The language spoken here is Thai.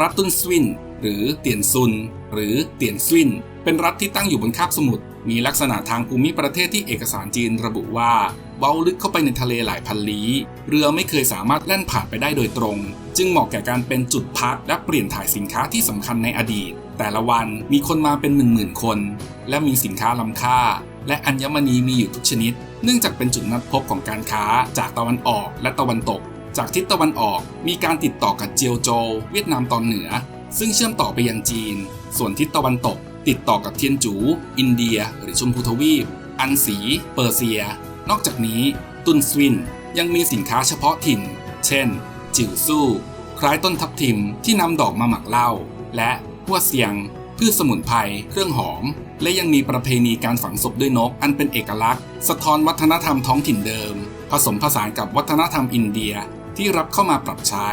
รัฐตุนสวิน หรือเตียนซุน หรือเตียนสวิน เป็นรัฐที่ตั้งอยู่บนคาบสมุทรมีลักษณะทางภูมิประเทศที่เอกสารจีนระบุว่าเว้าลึกเข้าไปในทะเลหลายพันลี้เรือไม่เคยสามารถแล่นผ่านไปได้โดยตรง จึงเหมาะแก่การเป็นจุดพักและเปลี่ยนถ่ายสินค้าที่สำคัญในอดีต แต่ละวันมีคนมาเป็นหมื่นหมื่นๆคน และมีสินค้าล้ำค่า และอัญมณีมีอยู่ทุกชนิด เนื่องจากเป็นจุดนัดพบของการค้าจากตะวันออกและตะวันตก จากทิศตะวันออกมีการติดต่อกับเจียวโจวเวียดนามตอนเหนือ ซึ่งเชื่อมต่อไปยังจีน ส่วนทิศตะวันตก ติดต่อกับเทียนจู อินเดีย หรือชมพูทวีป อันสี เปอร์เซีย นอกจากนี้ ตุนสวินยังมีสินค้าเฉพาะถิ่น เช่น จิ๋วซู่ คล้ายต้นทับทิมที่นำดอกมาหมักเหล้า และหัวเซียง พืชสมุนไพร เครื่องหอม และยังมีประเพณีการฝังศพด้วยนก อันเป็นเอกลักษณ์ สะท้อนวัฒนธรรมท้องถิ่นเดิม ผสมผสานกับวัฒนธรรมอินเดีย ที่รับเข้ามาปรับใช้